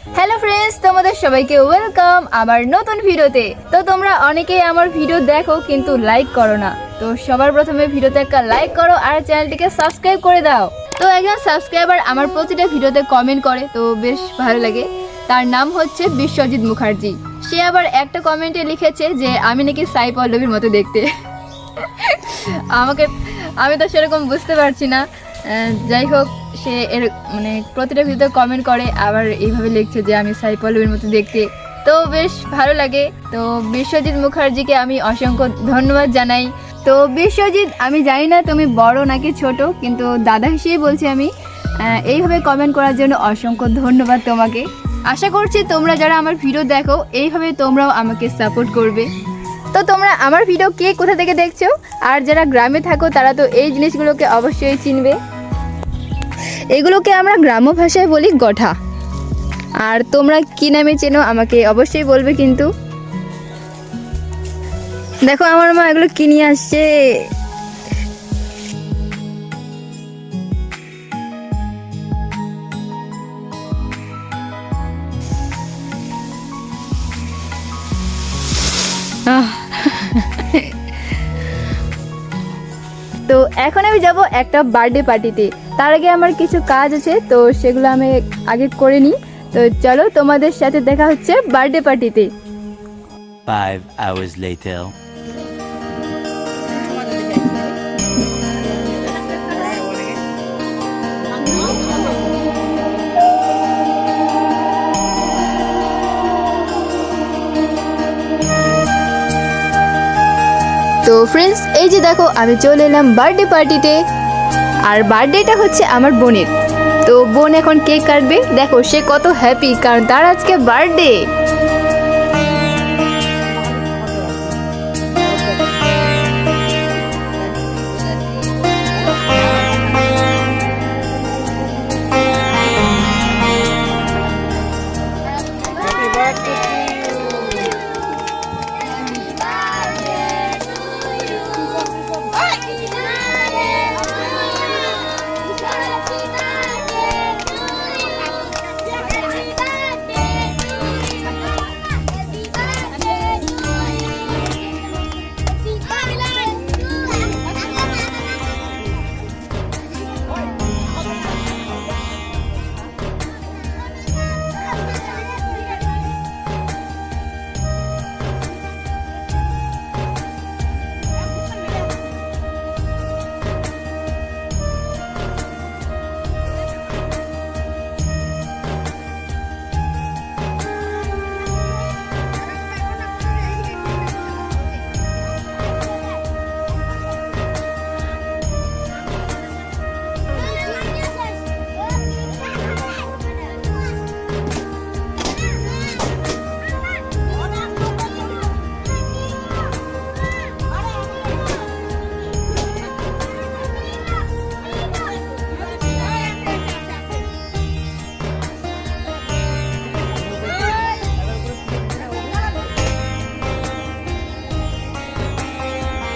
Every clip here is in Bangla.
হ্যালো ফ্রেন্ডস তোমাদের সবাইকে ওয়েলকাম আমার নতুন ভিডিওতে। তো তোমরা অনেকেই আমার ভিডিও দেখো কিন্তু লাইক করো না। তো সবার প্রথমে ভিডিওতে একটা লাইক করো আর চ্যানেলটিকে সাবস্ক্রাইব করে দাও। তো একজন সাবস্ক্রাইবার আমার প্রতিটা ভিডিওতে কমেন্ট করে, তো বেশ ভালো লাগে। তার নাম হচ্ছে বিশ্বজিৎ মুখার্জি। সে আবার একটা কমেন্টে লিখেছে যে, আমি নাকি সাই পল্লবীর মতো দেখতে। আমাকে, আমি তো সেরকম বুঝতে পারছি না। যাই হোক সে এর মানে প্রতিটা ভিডিওতে কমেন্ট করে, আবার এইভাবে লিখছে যে আমি সাই পল্লবীর মতো দেখতে। তো বেশ ভালো লাগে। তো বিশ্বজিৎ মুখার্জিকে আমি অসংখ্য ধন্যবাদ জানাই। তো বিশ্বজিৎ, আমি জানি না তুমি বড় নাকি ছোট, কিন্তু দাদা হিসেবে বলছি আমি এইভাবে কমেন্ট করার জন্য অসংখ্য ধন্যবাদ তোমাকে। আশা করছি তোমরা যারা আমার ভিডিও দেখো, এইভাবে তোমরাও আমাকে সাপোর্ট করবে। তো তোমরা আমার ভিডিও কে কোথা থেকে দেখছ? আর যারা গ্রামে থাকো, তারা তো এই জিনিসগুলোকে অবশ্যই চিনবে। এগুলোকে আমরা গ্রাম্য ভাষায় বলি গঠা আর তোমরা কি নামে চেনো আমাকে অবশ্যই বলবে কিন্তু। দেখো আমার মা এগুলো কিনে আসছে। আহ এখন আমি যাব একটা বার্থডে পার্টিতে তার আগে আমার কিছু কাজ আছে, তো সেগুলো আমি আগে করে নিই। তো চলো তোমাদের সাথে দেখা হচ্ছে বার্থডে পার্টিতে Five hours later. তো ফ্রেন্ডস এই যে দেখো, আমি চলে এলাম বার্থডে পার্টিতে আর বার্থডেটা হচ্ছে আমার বোনের। তো বোন এখন কেক কাটবে। দেখো, সে কত হ্যাপি কারণ তার আজকে বার্থডে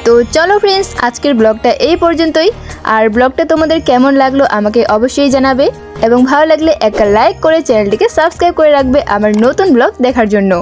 তো চলো ফ্রেন্ডস আজকের ব্লগটা এই পর্যন্তই। আর ব্লগটা তোমাদের কেমন লাগল আমাকে অবশ্যই জানাবে। এবং ভালো লাগলে একটা লাইক করে চ্যানেলটিকে সাবস্ক্রাইব করে রাখবে আমার নতুন ব্লগ দেখার জন্য।